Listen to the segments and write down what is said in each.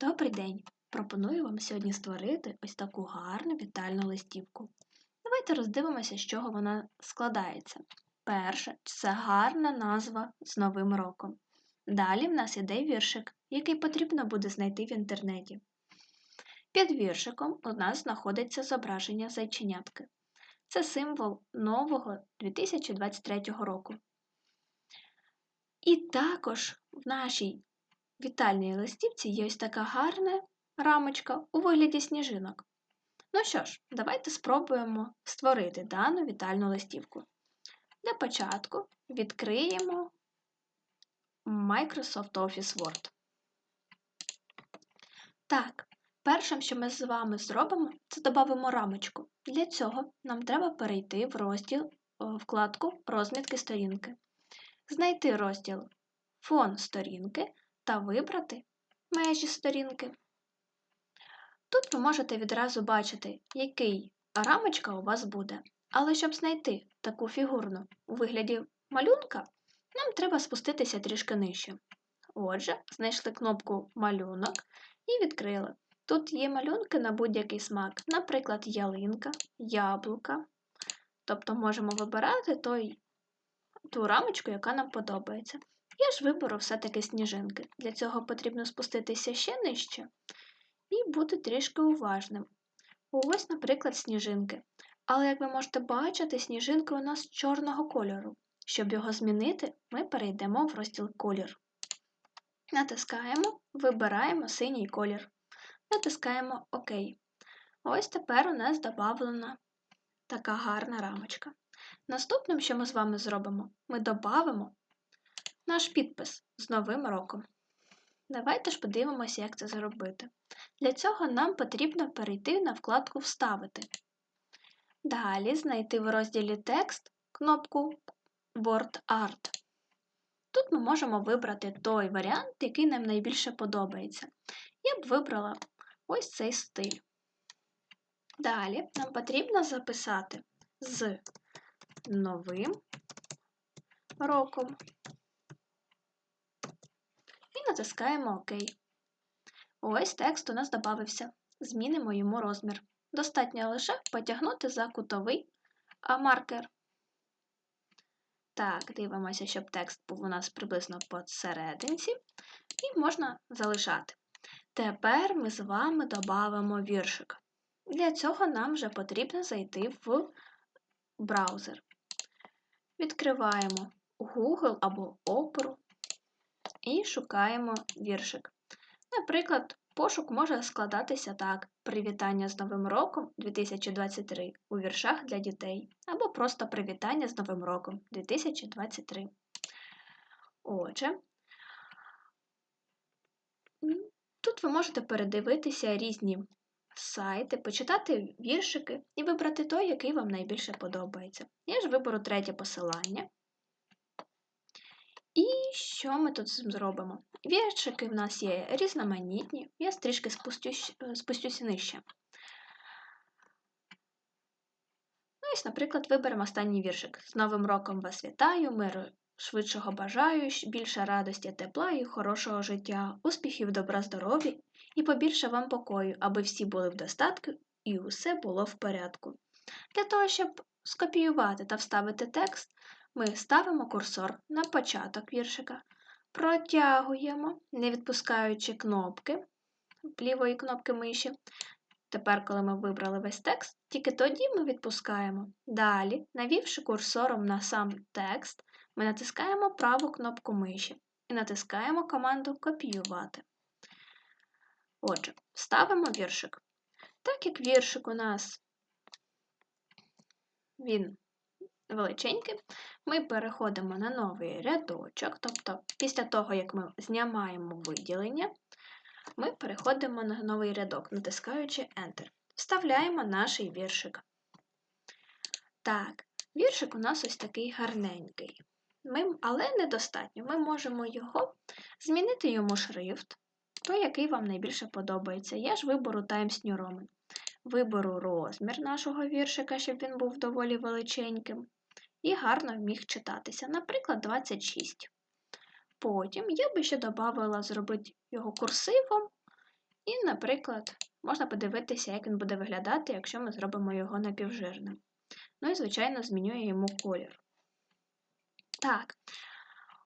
Добрий день! Пропоную вам сьогодні створити ось таку гарну вітальну листівку. Давайте роздивимося, з чого вона складається. Перше це гарна назва з Новим роком. Далі в нас іде віршик, який потрібно буде знайти в інтернеті. Під віршиком у нас знаходиться зображення зайченятки. Це символ нового 2023 року. І також в нашій вітальній листівці є ось така гарна рамочка у вигляді сніжинок. Ну що ж, давайте спробуємо створити дану вітальну листівку. Для початку відкриємо Microsoft Office Word. Так, першим, що ми з вами зробимо, це додамо рамочку. Для цього нам треба перейти в розділ вкладку Розмітки сторінки, знайти розділ Фон сторінки та вибрати межі сторінки. Тут ви можете відразу бачити, який рамочка у вас буде. Але щоб знайти таку фігурну у вигляді малюнка, нам треба спуститися трішки нижче. Отже, знайшли кнопку Малюнок і відкрили. Тут є малюнки на будь-який смак, наприклад, ялинка, яблука. Тобто можемо вибирати той, ту рамочку, яка нам подобається. Я ж виберу все-таки сніжинки. Для цього потрібно спуститися ще нижче і бути трішки уважним. Ось, наприклад, сніжинки. Але, як ви можете бачити, сніжинки у нас чорного кольору. Щоб його змінити, ми перейдемо в розділ колір. Натискаємо, вибираємо синій колір. Натискаємо ОК. Ось тепер у нас додавлена така гарна рамочка. Наступним, що ми з вами зробимо, ми додамо наш підпис з Новим роком. Давайте ж подивимося, як це зробити. Для цього нам потрібно перейти на вкладку Вставити. Далі знайти в розділі Текст кнопку Word Art. Тут ми можемо вибрати той варіант, який нам найбільше подобається. Я б вибрала ось цей стиль. Далі нам потрібно записати з новим роком і натискаємо ОК. Ось текст у нас додався. Змінимо йому розмір. Достатньо лише потягнути за кутовий маркер. Так, дивимося, щоб текст був у нас приблизно посерединці, і можна залишати. Тепер ми з вами додамо віршик. Для цього нам вже потрібно зайти в браузер. Відкриваємо Google або Opera і шукаємо віршик. Наприклад, пошук може складатися так: Привітання з Новим роком 2023 у віршах для дітей, або просто Привітання з Новим роком 2023. Отже, тут ви можете передивитися різні сайти, почитати віршики і вибрати той, який вам найбільше подобається. Я ж виберу третє посилання. І що ми тут зробимо? Віршики в нас є різноманітні, я трішки спустюсь, спустюся нижче. Ну, ось, наприклад, виберемо останній віршик. З Новим роком вас вітаю, миру швидшого бажаю, більше радості, тепла і хорошого життя, успіхів, добра, здоров'я і побільше вам покою, аби всі були в достатку і усе було в порядку. Для того, щоб скопіювати та вставити текст, ми ставимо курсор на початок віршика, протягуємо, не відпускаючи кнопки лівої кнопки миші. Тепер, коли ми вибрали весь текст, тільки тоді ми відпускаємо. Далі, навівши курсором на сам текст, ми натискаємо праву кнопку миші і натискаємо команду Копіювати. Отже, ставимо віршик. Так як віршик у нас він величенький, ми переходимо на новий рядочок, тобто після того, як ми знімаємо виділення, ми переходимо на новий рядок, натискаючи Enter. Вставляємо наш віршик. Так, віршик у нас ось такий гарненький. Ми, Але недостатньо. Ми можемо його змінити йому шрифт, той, який вам найбільше подобається. Я ж виберу Times New Roman. Виберу розмір нашого віршика, щоб він був доволі величеньким і гарно міг читатися, наприклад, 26. Потім я би ще додавала зробити його курсивом І, наприклад, можна подивитися, як він буде виглядати, якщо ми зробимо його напівжирним. Ну і, звичайно, змінює йому колір. Так,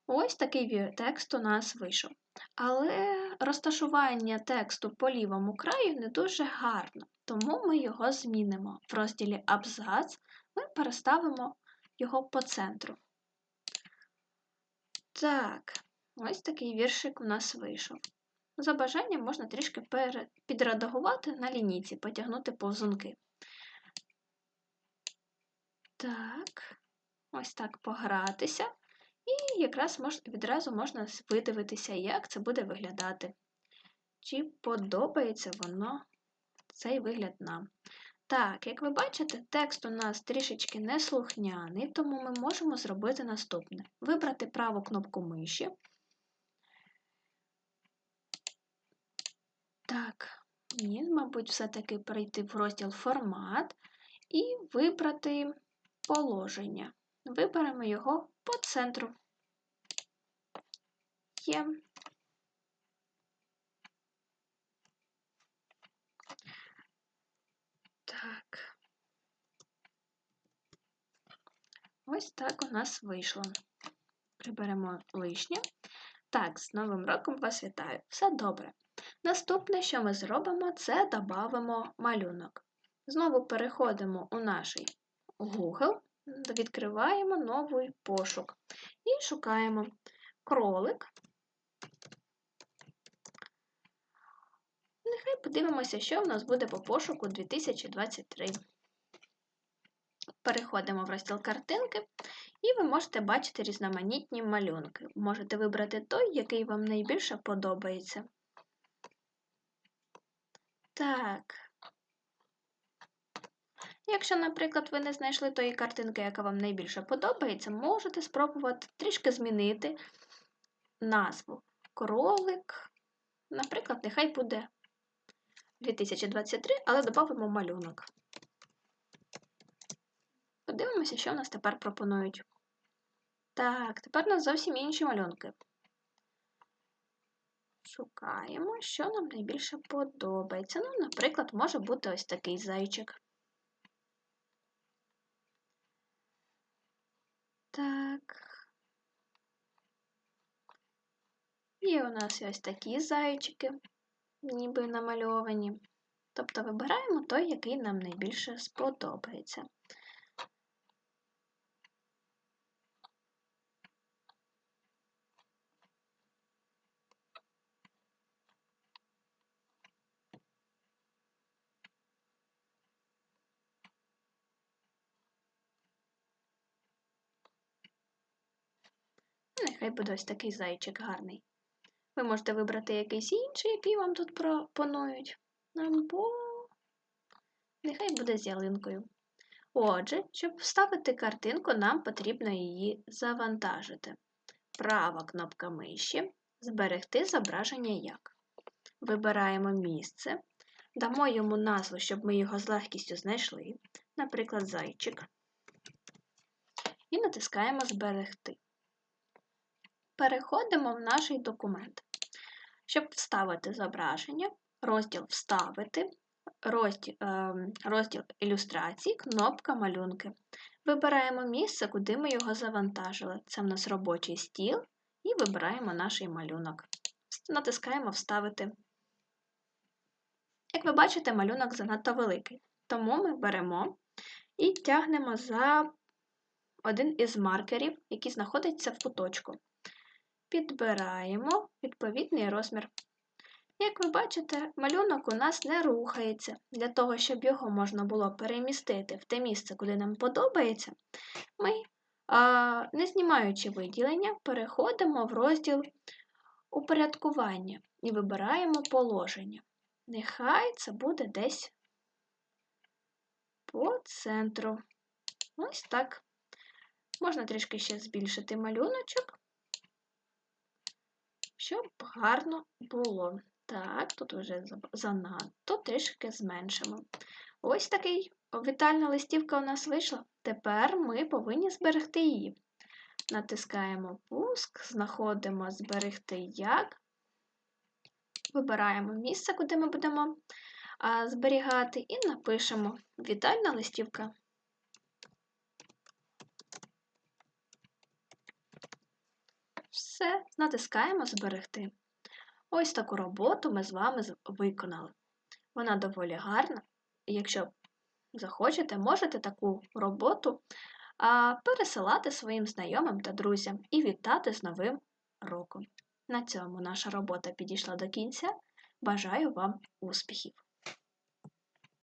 ось такий текст у нас вийшов. Але розташування тексту по лівому краю не дуже гарно, тому ми його змінимо. В розділі Абзац ми переставимо його по центру. Так, ось такий віршик у нас вийшов. За бажанням можна трішки підредагувати на лінійці, потягнути повзунки. Так, ось так погратися. І якраз мож, відразу можна видивитися, як це буде виглядати. Чи подобається воно цей вигляд нам. Так, як ви бачите, текст у нас трішечки неслухняний, тому ми можемо зробити наступне: вибрати праву кнопку миші. Так, ні, мабуть, все-таки перейти в розділ Формат і вибрати положення. Виберемо його по центру. Є. Так. Ось так у нас вийшло. Приберемо лишнє. Так, з Новим роком вас вітаю. Все добре. Наступне, що ми зробимо, це додамо малюнок. Знову переходимо у наш Google, відкриваємо новий пошук і шукаємо кролик. Нехай подивимося, що в нас буде по пошуку 2023. Переходимо в розділ картинки, і ви можете бачити різноманітні малюнки. Можете вибрати той, який вам найбільше подобається. Так. Якщо, наприклад, ви не знайшли тої картинки, яка вам найбільше подобається, можете спробувати трішки змінити назву. Кролик, наприклад, нехай буде 2023, але додамо малюнок. Подивимося, що в нас тепер пропонують. Так, тепер у нас зовсім інші малюнки. Шукаємо, що нам найбільше подобається. Ну, наприклад, може бути ось такий зайчик. Так. Є у нас ось такі зайчики, ніби намальовані. Тобто вибираємо той, який нам найбільше сподобається. Нехай буде ось такий зайчик гарний. Ви можете вибрати якийсь інший, який вам тут пропонують. Або нехай буде з ялинкою. Отже, щоб вставити картинку, нам потрібно її завантажити. Права кнопка миші Зберегти зображення як. Вибираємо місце, дамо йому назву, щоб ми його з легкістю знайшли, наприклад, зайчик. І натискаємо Зберегти переходимо в наш документ. Щоб вставити зображення, розділ Вставити, розділ, ем, розділ ілюстрації, кнопка малюнки. Вибираємо місце, куди ми його завантажили. Це в нас робочий стіл, і вибираємо наш малюнок. Натискаємо Вставити. Як ви бачите, малюнок занадто великий, тому ми беремо і тягнемо за один із маркерів, який знаходиться в куточку підбираємо відповідний розмір. Як ви бачите, малюнок у нас не рухається. Для того, щоб його можна було перемістити в те місце, куди нам подобається, ми, не знімаючи виділення, переходимо в розділ упорядкування і вибираємо положення. Нехай це буде десь по центру. Ось так. Можна трішки ще збільшити малюночок щоб гарно було. Так, тут вже занадто трішки зменшимо. Ось такий вітальна листівка у нас вийшла. Тепер ми повинні зберегти її. Натискаємо пуск, знаходимо зберегти як. Вибираємо місце, куди ми будемо зберігати, і напишемо Вітальна листівка. Все, натискаємо Зберегти. Ось таку роботу ми з вами виконали. Вона доволі гарна, якщо захочете, можете таку роботу пересилати своїм знайомим та друзям і вітати з Новим роком. На цьому наша робота підійшла до кінця. Бажаю вам успіхів!